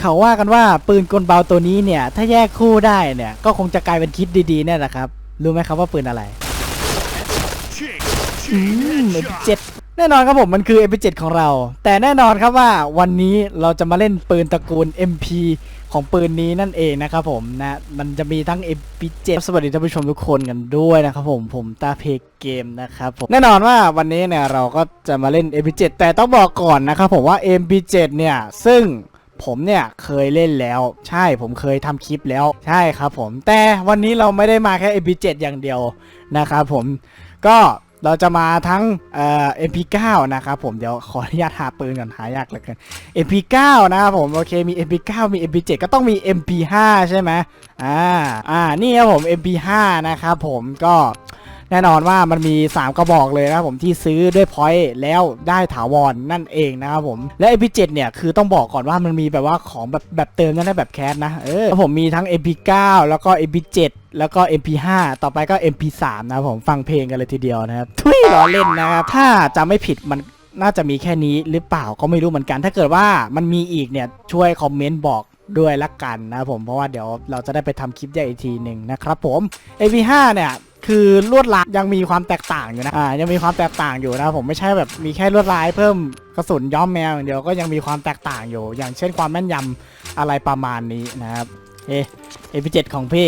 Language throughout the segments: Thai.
เขาว่ากันว่าปืนกลเบาตัวนี้เนี่ย ถ้าแยกคู่ได้เนี่ย ก็คงจะกลายเป็นคิดดีๆเนี่ยแหละครับ รู้ไหมครับว่าปืนอะไรอืม MP7 แน่นอนครับผมมันคือ MP7 ของเรา แต่แน่นอนครับว่าวันนี้เราจะมาเล่นปืนตระกูล MP ของปืนนี้นั่นเองนะครับผมนะมันจะมีทั้ง MP7 สวัสดีท่านผู้ชมทุกคนกันด้วยนะครับผมผมตาเพกเกมนะครับผมแน่นอนว่าวันนี้เนี่ยเราก็จะมาเล่น MP7 แต่ต้องบอกก่อนนะครับผมว่า MP7 เนี่ยซึ่ง ผมเนี่ยเคยเล่นแล้ว ใช่ผมเคยทำคลิปแล้ว ใช่ครับผม แต่วันนี้เราไม่ได้มาแค่ MP7 อย่างเดียวนะครับผม ก็เราจะมาทั้งเอ่อ MP9 นะครับผมเดี๋ยวขออนุญาตหาปืนก่อนหายากเหลือเกิน MP9 นะครับผมโอเคมี MP9 มี MP7 ก็ต้องมี MP5 ใช่ไหมอ่าอ่านี่ครับผม MP5 นะครับผมก็ แน่นอนว่ามันมี 3 กระบอกเลยนะครับผมที่ซื้อด้วยพอยต์แล้วได้ถาวรนั่นเองนะครับผมและ MP7 เนี่ยคือต้องบอกก่อนว่ามันมีแบบว่าของแบบแบบเติมได้แบบแคสนะเออผมมีทั้ง MP9 แล้วก็ MP7 แล้วก็ MP5 ต่อไปก็ MP3 นะครับผมฟังเพลงกันเลยทีเดียวนะครับทุยล้อเล่นนะครับถ้าจำไม่ผิดมันน่าจะมีแค่นี้หรือเปล่าก็ไม่รู้เหมือนกัน ถ้าเกิดว่ามันมีอีกเนี่ยช่วยคอมเมนต์บอกด้วยละกันนะผมเพราะว่าเดี๋ยวเราจะได้ไปทำคลิปใหญ่อีกทีหนึ่งนะครับผม AP5 เนี่ย คือลวดลายยังมีความแตกต่างอยู่นะอ่ายังมีความแตกต่างอยู่นะผมไม่ใช่แบบมีแค่ลวดลายเพิ่มกระสุนย้อมแมวอย่างเดียวก็ยังมีความแตกต่างอยู่ อย่างเช่นความแม่นยำอะไรประมาณนี้นะครับเอ AP7 ของพี่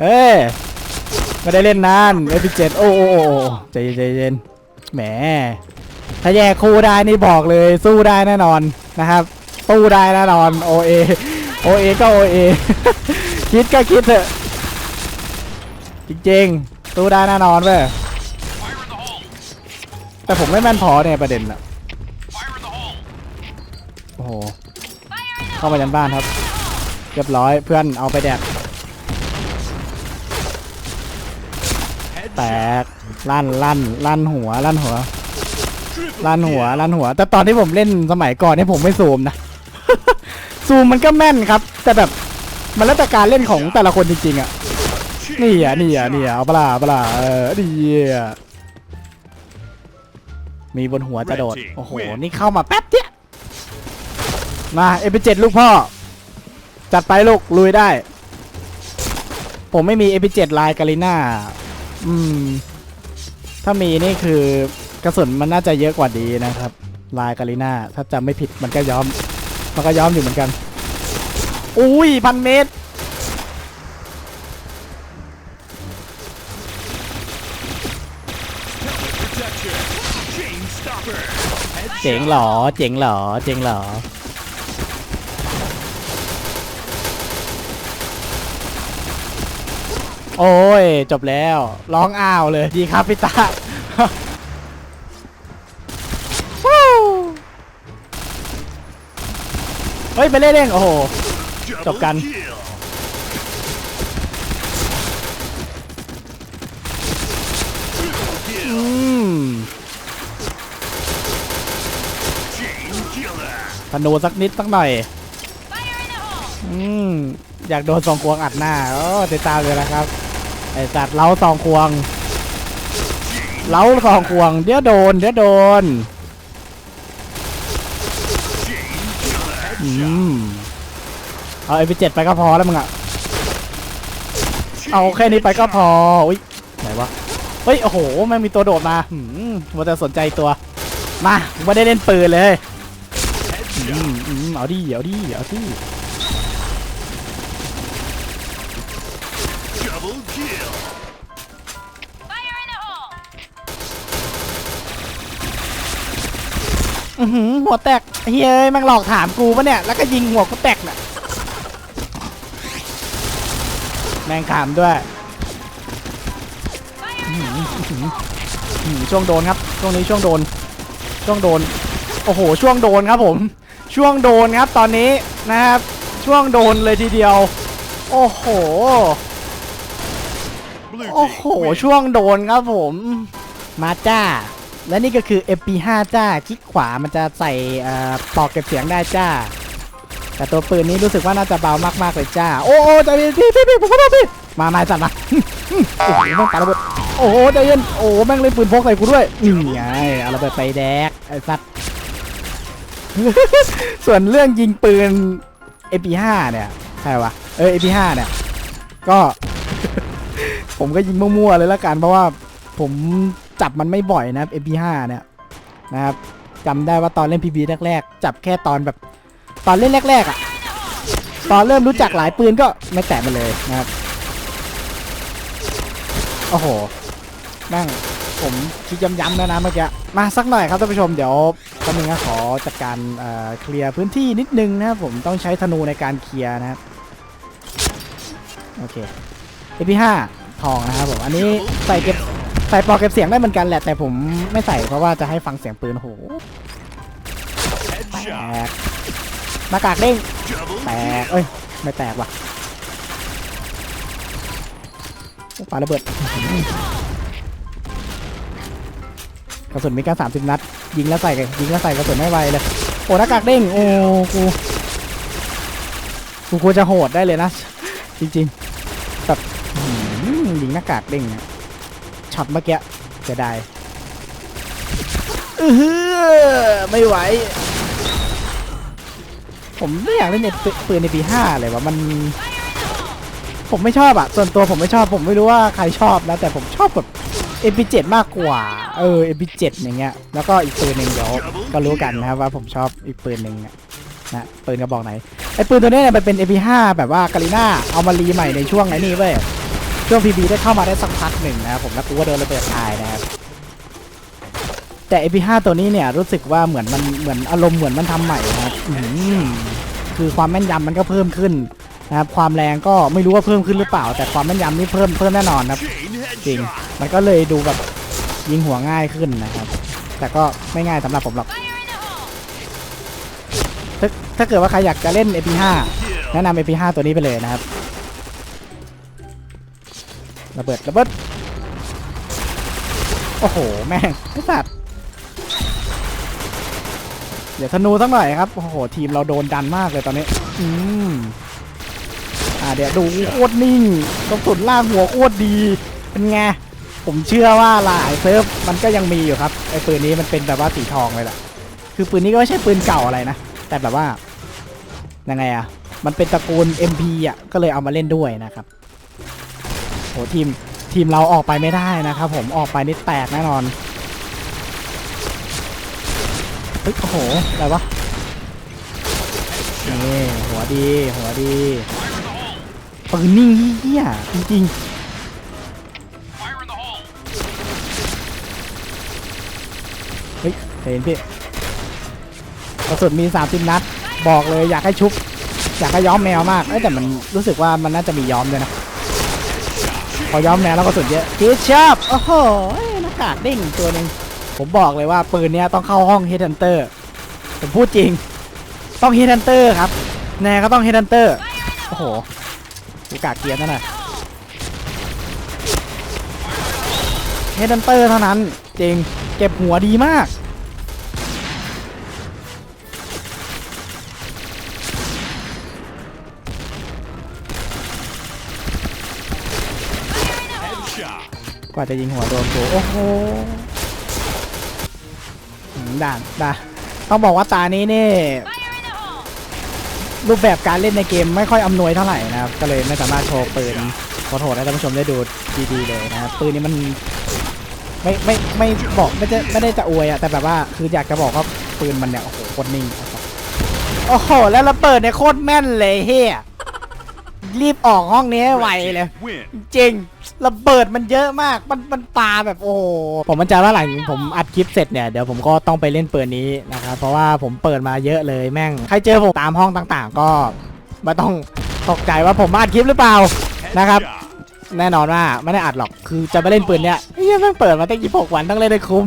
เอ้ยไม่ได้เล่นนาน AP7 โอ้โอโอ้โอ้ใจเย็นใจเย็นแหมถ้าแยกคู่ได้นี่บอกเลยสู้ได้แน่นอนนะครับสู้ได้แน่นอนโอเอโอเอก็โอเอคิดก็คิดเถอะ จริงๆสู้ได้แน่นอนเว้ยแต่ผมไม่แม่นพอเนี่ยประเด็นอะโอ้โห เข้ามายันบ้านครับ เรียบร้อยเพื่อนเอาไปแดกแตกลั่นลั่นลั่นหัวลั่นหัวลั่นหัวลั่นหัว แต่ตอนที่ผมเล่นสมัยก่อนเนี่ยผมไม่ซูมนะ ซูมมันก็แม่นครับ แต่แบบมันแล้วแต่การเล่นของแต่ละคนจริงๆอะ นี่อะนี่อะนี่อะเอาปะลาเอาปะลาเออดีอะมีบนหัวจะโดด โอ้โห นี่เข้ามาแป๊บเดียวมาเอพเจ็ดลูกพ่อ จัดไปลูก ลุยได้ ผมไม่มีเอพเจ็ดลายกาลิน่า อืม ถ้ามีนี่คือกระสุนมันน่าจะเยอะกว่าดีนะครับ ลายกาลิน่า ถ้าจำไม่ผิดมันก็ย้อม มันก็ย้อมอยู่เหมือนกัน อุ้ยพันเมตร เจ๋งเหรอ เจ๋งเหรอ เจ๋งเหรอ โอ้ย จบแล้ว ร้องอ้าวเลย ดีครับพี่ตาเฮ้ย ไปเล่นเองโอ้โห จบกัน อืม ธนูสักนิดสักหน่อย อืม อยากโดนสองควงอัดหน้าโอ้ติดตามเลยนะครับ ไอสัตว์เล้าสองควง เล้าสองควง เดี๋ยวโดน เดี๋ยวโดน อืม เอาไอพีเจ็ดไปก็พอแล้วมึงอะเอาแค่นี้ไปก็พอ อุ้ยไหนวะ เฮ้ย โอ้โหแม่มีตัวโดดมาหืมว่าจะสนใจตัว มาไม่ได้เล่นปืนเลย เอาดิเอาดิเอาดิ Double kill. อือหือหัวแตกเฮ้ยเอ้ยแม่งหลอกถามกูปะเนี่ย แล้วก็ยิงหัวกูแตกน่ะแม่งขามด้วยอื้อหืออื้อหืออื้อหือช่วงโดนครับ ช่วงนี้ช่วงโดน ช่วงโดน โอ้โห ช่วงโดนครับผม ช่วงโดนครับตอนนี้นะครับ ช่วงโดนเลยทีเดียว โอ้โห Blue โอ้ team โห win. ช่วงโดนครับผม มาจ้า และนี่ก็คือ MP5 จ้า คลิกขวามันจะใส่เอ่อปลอกเก็บเสียงได้จ้า แต่ตัวปืนนี้รู้สึกว่าน่าจะเบามากๆเลยจ้า โอ้โอ้ใจเย็นพี่พี่พี่ผมขอโทษพี่มามาจัดมาโอ้โหแม่งปาระเบิดโอ้โหใจเย็นโอ้แม่งเล่นปืนพกใส่กูด้วยนี่ไงเอาระเบิดไปแดกไอ้สัตว์ ส่วนเรื่องยิงปืน MP5 เนี่ยใช่ปะเออ MP5 เนี่ย ก็ ผมก็ยิงมั่วๆเลยละกันเพราะว่าผมจับมันไม่บ่อยนะครับ MP5 เนี่ยนะครับจำได้ว่าตอนเล่น PB แรกๆจับแค่ตอนแบบตอนเล่นแรกๆอะ ตอนเริ่มรู้จักหลายปืนก็ไม่แตะมันเลยนะครับ โอ้โหแม่งผมคิดย้ำๆแล้วนะเมื่อกี้ มาสักหน่อยครับท่านผู้ชมเดี๋ยว แป๊บนึงนะขอจัดการเเคลียร์พื้นที่นิดนึงนะครับผมต้องใช้ธนูในการเคลียร์นะครับโอเค AP5 ทองนะครับผมอันนี้ใส่เก็บใส่ปอกเก็บเสียงได้เหมือนกันแหละแต่ผมไม่ใส่เพราะว่าจะให้ฟังเสียงปืนโอ้โหแตกหน้ากากเด้งแตกเอ้ยไม่แตกว่ะปาระเบิด กระสุนมีแค่สามสิบนัด ยิงแล้วใส่กันยิงแล้วใส่กระสุนไม่ไวเลย โอ้หน้ากากเด้ง โอ้กู กูควรจะโหดได้เลยนะ จริงๆแบบยิงหน้ากากเด้งช็อตเมื่อกี้จะได้เออไม่ไหว ผมไม่อยากเล่นในปืนในปีห้าเลยว่ามันผมไม่ชอบอะส่วนตัวผมไม่ชอบ ผมไม่รู้ว่าใครชอบนะแต่ผมชอบแบบ MP7 มากกว่า เออ MP7 อย่างเงี้ย แล้วก็อีกปืนหนึ่งเดี๋ยวก็รู้กันนะครับว่าผมชอบอีกปืนหนึ่งนะปืนกระบอกไหน ไอ้ปืนตัวนี้เนี่ยมันเป็น MP5 แบบว่ากาลิน่าเอามารีใหม่ในช่วงไอ้นี่เว้ย ช่วง PB ได้เข้ามาได้สักพักหนึ่งนะครับผม แล้วกูก็โดนระเบิดตายนะครับ แต่ MP5 ตัวนี้เนี่ยรู้สึกว่าเหมือนมันเหมือนอารมณ์เหมือนมันทำใหม่นะครับคือความแม่นยำมันก็เพิ่มขึ้น นะครับความแรงก็ไม่รู้ว่าเพิ่มขึ้นหรือเปล่า แต่ความแม่นยำนี่เพิ่มเพิ่มแน่นอนครับจริงมันก็เลยดูแบบยิงหัวง่ายขึ้นนะครับ แต่ก็ไม่ง่ายสำหรับผมหรอกถ้าถ้าเกิดว่าใครอยากจะเล่น AP5 แนะนำ AP5 ตัวนี้ไปเลยนะครับระเบิดระเบิดโอ้โห แม่งไอ้สัตว์เดี๋ยวธนูสักหน่อยครับ โอ้โห ทีมเราโดนดันมากเลยตอนนี้ อืม อ่าเดี๋ยวดูโคตรนิ่งกระสุนล่างหัวโคตรดีเป็นไงผมเชื่อว่าหลายเซิร์ฟมันก็ยังมีอยู่ครับไอ้ปืนนี้มันเป็นแบบว่าสีทองเลยแหละคือปืนนี้ก็ไม่ใช่ปืนเก่าอะไรนะแต่แบบว่ายังไงอะมันเป็นตระกูล MP อะก็เลยเอามาเล่นด้วยนะครับโหทีมทีมเราออกไปไม่ได้นะครับ ผมออกไปนี่แตกแน่นอนเฮ้ยโอ้โหอะไรวะนี่หัวดีหัวดี ปืนนิ่งเฮี้ยจริงๆเฮ้ยเห็นพี่กระสุนมีสามสิบนัด บอกเลยอยากให้ชุบ อยากให้ย้อมแมวมากเอ้ยแต่มันรู้สึกว่ามันน่าจะมีย้อมด้วยนะ พอย้อมแมวแล้วก็สุดเยอะคิดชอบโอ้โหหน้ากากเด้งตัวหนึ่งผมบอกเลยว่าปืนเนี้ยต้องเข้าห้อง Headhunter ผมพูดจริง ต้อง Headhunter ครับแน่ก็ต้อง Headhunter โอ้โห กูกากเกียร์นั่นน่ะ Headhunter เท่านั้นเจงเก็บหัวดีมากกว่าจะยิงหัวโดนตัวโอ้โหด่านด่าต้องบอกว่าตานี้นี่ รูปแบบการเล่นในเกมไม่ค่อยอำนวยเท่าไหร่นะครับ ก็เลยไม่สามารถโชว์ปืนขอโทษให้ท่านผู้ชมได้ดูดีๆเลยนะครับปืนนี้มันไม่ไม่ไม่บอกไม่ได้ไม่ได้จะอวยอะแต่แบบว่าคืออยากจะบอกว่าปืนมันเนี่ยโอ้โหโคตรนิ่งนะครับโอ้โหแล้วเราเปิดเนี่ยโคตรแม่นเลยเฮีย รีบออกห้องนี้ให้ไวเลย Win. จริงระเบิดมันเยอะมาก มันมันปาแบบโอ้โหผมมั่นใจว่าหลังผมอัดคลิปเสร็จเนี่ยเดี๋ยวผมก็ต้องไปเล่นปืนนี้นะครับเพราะว่าผมเปิดมาเยอะเลยแม่งใครเจอผมตามห้องต่างๆ ก็ไม่ต้องตกใจว่าผมมาอัดคลิปหรือเปล่านะครับ Headshot. แน่นอนว่าไม่ได้อัดหรอกคือจะไปเล่นปืนเนี้ยเฮ้ยแม่งเปิดมาตั้งยี่หกวันต้องเล่นได้คุ้ม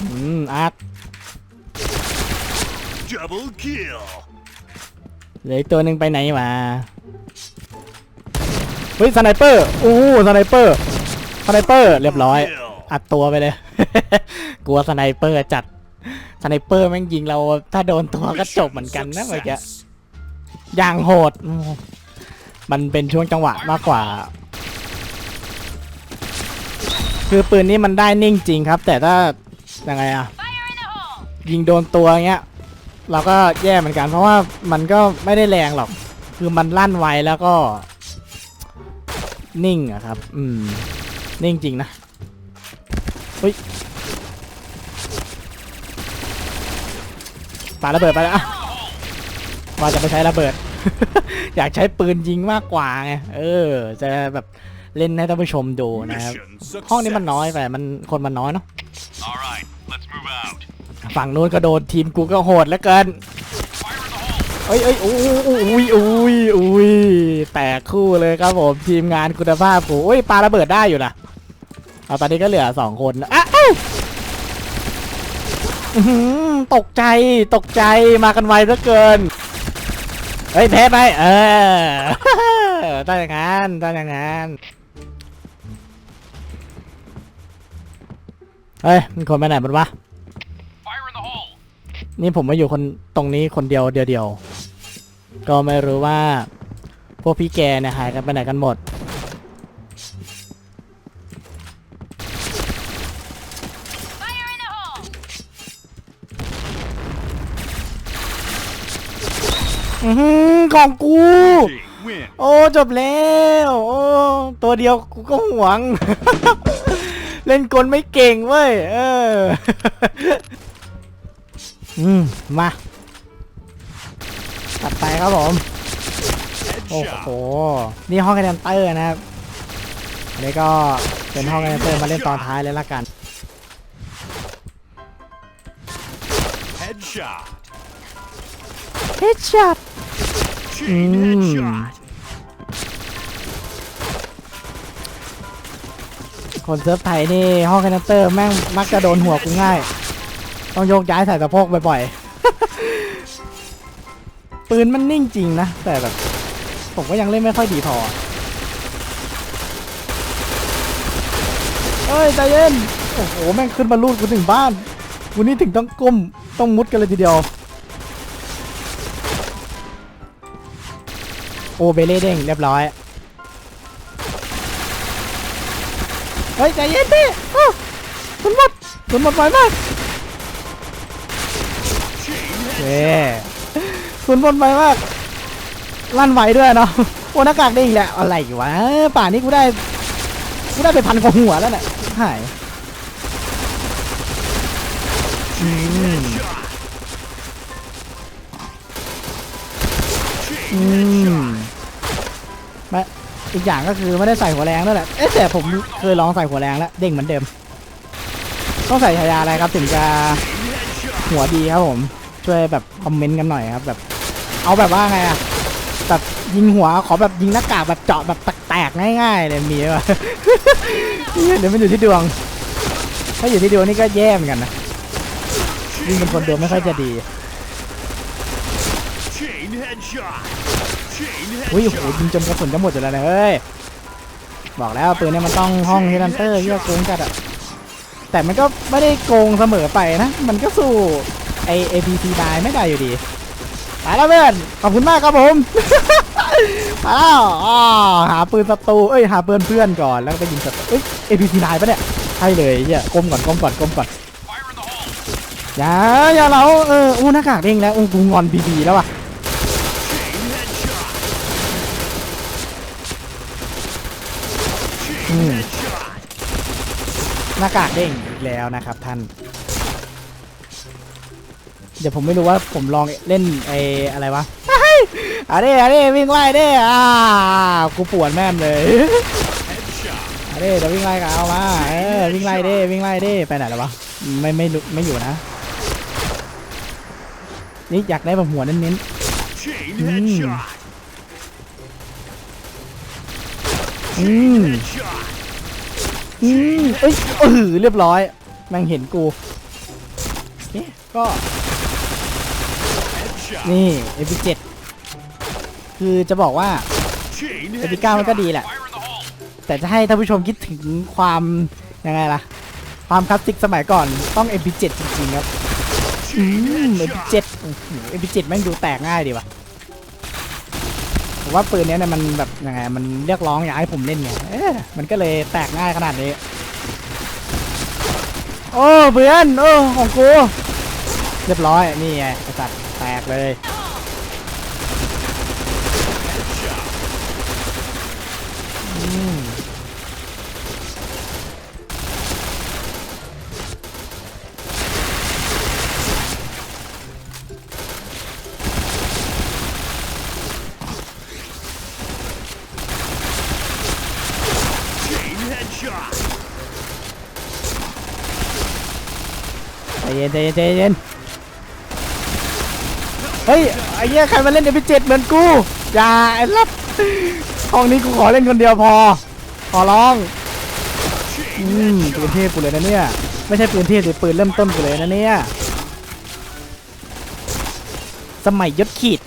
อืมอาร์ต Double kill. เหลืออีกตัวหนึ่งไปไหนมาเฮ้ยสไนเปอร์อู้สไนเปอร์สไนเปอร์เรียบร้อย Kill. อัดตัวไปเลย กลัวสไนเปอร์จัดสไนเปอร์แม่งยิงเรา ถ้าโดนตัวก็จบเหมือนกันนะเมื่อกี้ Success. อย่างโหดอืมมันเป็นช่วงจังหวะมากกว่า คือปืนนี้มันได้นิ่งจริงครับ แต่ถ้า ยังไงอะยิงโดนตัวเงี้ยเราก็แย่เหมือนกัน เพราะว่ามันก็ไม่ได้แรงหรอก คือมันลั่นไวแล้วก็ นิ่งอะครับ อืม นิ่งจริงนะเฮ้ยปาระเบิดไปแล้วอะว่าจะไปใช้ระเบิด อยากใช้ปืนยิงมากกว่าไง เออ จะแบบเล่นให้ท่านผู้ชมดูนะครับ Mission ห้องนี้มัน success. น้อยไปมันคนมันน้อยเนาะ Let's move out. ฝั่งนู้นก็โดนทีมกูก็โหดเหลือเกินเอ้ยเอ้ยอุ้ยอุ้ยอุ้ยอุ้ยแตกคู่เลยครับผมทีมงานคุณภาพกูอุ้ยปาระเบิดได้อยู่นะเอาตอนนี้ก็เหลือสองคนอ้าวตกใจตกใจมากันไวเหลือเกินเฮ้ยแพ้ไปเออได้อย่างนั้นได้อย่างนั้น เฮ้ยมันคนไปไหนมันวะ นี่ผมมาอยู่คนตรงนี้คนเดียวเดียวๆ ก็ไม่รู้ว่า พวกพี่แกเนี่ยหายกันไปไหนกันหมดอือหือของกู win. โอ้ จบแล้ว โอ้ ตัวเดียวกูก็หวง เล่นกลไม่เก่งเว้ย เออ อืม มา ตัดไปครับผม โอ้โห Headshot. นี่ห้องคะแนนเตอร์นะครับอันนี้ก็เป็นห้องคะแนนเตอร์มาเล่นตอนท้ายเลยละกัน Headshot. เฮดช็อต คนเซิร์ฟไทยนี่ห้องคะแนนเตอร์แม่งมักจะโดนหัวกูง่าย ต้องโยกย้ายใส่สะโพกบ่อยๆ ปืนมันนิ่งจริงนะ แต่แบบ ผมก็ยังเล่นไม่ค่อยดีพอเฮ้ยใจเย็น โอ้โห แม่งขึ้นมาลูดกูถึงบ้านกูนี่ถึงต้องก้ม ต้องมุดกันเลยทีเดียว โอเบเล่เด้งเรียบร้อย เฮ้ยใจเย็นดิอ้าวคุณหมดคุณหมดไวมากเย้คุณหมดไวมากลั่นไหวด้วยเนาะโอ้หน้ากากได้อีกแล้วอะไรวะป่านนี้กูได้กูได้ไปพันกว่าหัวแล้วเนี่ยหายอืม อีกอย่างก็คือไม่ได้ใส่หัวแรงด้วยแหละเอ๊ะแต่ผมเคยลองใส่หัวแรงแล้วเด้งเหมือนเดิม ต้องใส่ฉายาอะไรครับถึงจะหัวดีครับผม ช่วยแบบคอมเมนต์กันหน่อยครับแบบ เอาแบบว่าไงอะแบบยิงหัวขอแบบยิงหน้ากากแบบเจาะแบบแตกๆง่ายๆเลยมีป่ะเดี๋ยวมันอยู่ที่ดวง ถ้าอยู่ที่ดวงนี่ก็แย่เหมือนกันนะยิงเป็นคนดวงไม่ค่อยจะดี Chain headshot. อุ้ยโหยิงจนกระสุนจะหมดอยู่แล้วนะเฮ้ยบอกแล้วปืนเนี่ยมันต้องห้องเฮดันเตอร์ที่จะโกงจัดอะแต่มันก็ไม่ได้โกงเสมอไปนะ มันก็สู้ไอเอพีซีไไม่ได้อยู่ดีไปแล้วเพื่อนขอบคุณมากครับผมไปแล้วอ๋อหาปืนศัตรูเอ้ยหาปืนเพื่อนก่อนแล้วก็ไปยิงศัตรูเอ้ยเอพีซีไปะเนี่ยใช่เลยเฮียก้มก่อนก้มก่อนก้มก่อนอย่าอย่าเราเอออู้หน้ากากเด้งแล้วอู้กูงอนบีบีแล้วว่ะ Chain headshot. หน้ากากเด้งอีกแล้วนะครับท่าน เดี๋ยวผมไม่รู้ว่าผมลองเล่นไอ้อะไรวะอะเด้อะเด้วิ่งไล่เด้อ่ากูปวดแม่มเลย Headshot. อะเด้จะวิ่งไล่กันเอามาเออวิ่งไล่เด้วิ่งไล่เด้ไปไหนแล้ววะไม่ไม่ไม่อยู่นะ นี่อยากได้แบบหัวเน้นๆอืม อืมเอ้ยเออเรียบร้อยแม่งเห็นกูเอ๊ะก็ Headshot. นี่ MP7 คือจะบอกว่าเอพิก้ามันก็ดีแหละ แต่จะให้ท่านผู้ชมคิดถึงความยังไงล่ะ ความคลาสสิกสมัยก่อนต้อง MP7 จริงๆครับ อืม headshot. MP7 โอ้โห MP7 แม่งดูแตกง่ายดีว่ะ ผมว่าปืนเนี้ยเนี่ยมันแบบยังไงมันเรียกร้องอยากให้ผมเล่นไงเอ๊ะมันก็เลยแตกง่ายขนาดนี้ โอ้เพื่อนโอ้ของกู เรียบร้อยนี่ไงไอ้สัตว์แตกเลย Headshot. อืม Chain headshot. ใจ เย็นใจเย็นใจเย็นเฮ้ยไอ้เหี้ยใครมาเล่นเอพีเจ็ดเหมือนกูอย่าไอ้ลับห้องนี้กูขอเล่นคนเดียวพอ ขอร้องอืมปืนเทพกูเลยนะเนี่ย ไม่ใช่ปืนเทพแต่ปืนเริ่มต้นกูเลยนะเนี่ย สมัยยศขีด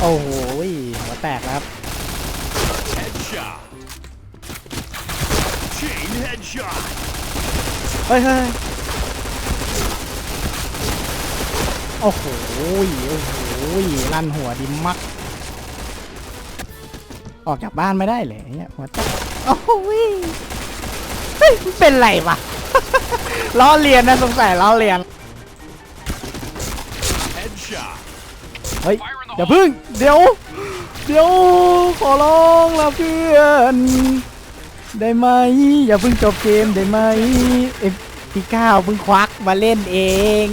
โอ้โหหัวแตกครับ เฮ้ยเฮ้ยโอ้โห โอ้โห ลั่นหัวดิมัก ออกจากบ้านไม่ได้เลยเนี่ยหัวแตกโอ้โหเฮ้ยมันเป็นไรวะ ล้อเลียนนะสงสัยล้อเลียน Headshot. เฮ้ยอย่าพึ่ง เดี๋ยว เดี๋ยว ขอร้องละเพื่อน ได้ไหมอย่าเพิ่งจบเกมได้ไหมเอฟพี่ก้าวเพิ่งควักมาเล่นเอง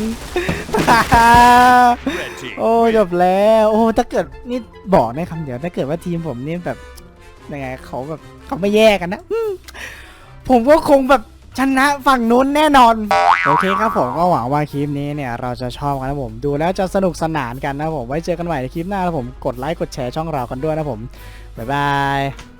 โอ้จบแล้ว โอ้ถ้าเกิดนี่บอกในคำเดียวถ้าเกิดว่าทีมผมนี่แบบยังไงเขาแบบเขาไม่แยกกันนะผมก็คงแบบชนะฝั่งนู้นแน่นอน โอเคครับผมก็หวังว่าคลิปนี้เนี่ยเราจะชอบกันนะผมดูแล้วจะสนุกสนานกันนะผมไว้เจอกันใหม่ในคลิปหน้านะผมกดไลค์กดแชร์ช่องเรากันด้วยนะผมบ๊ายบาย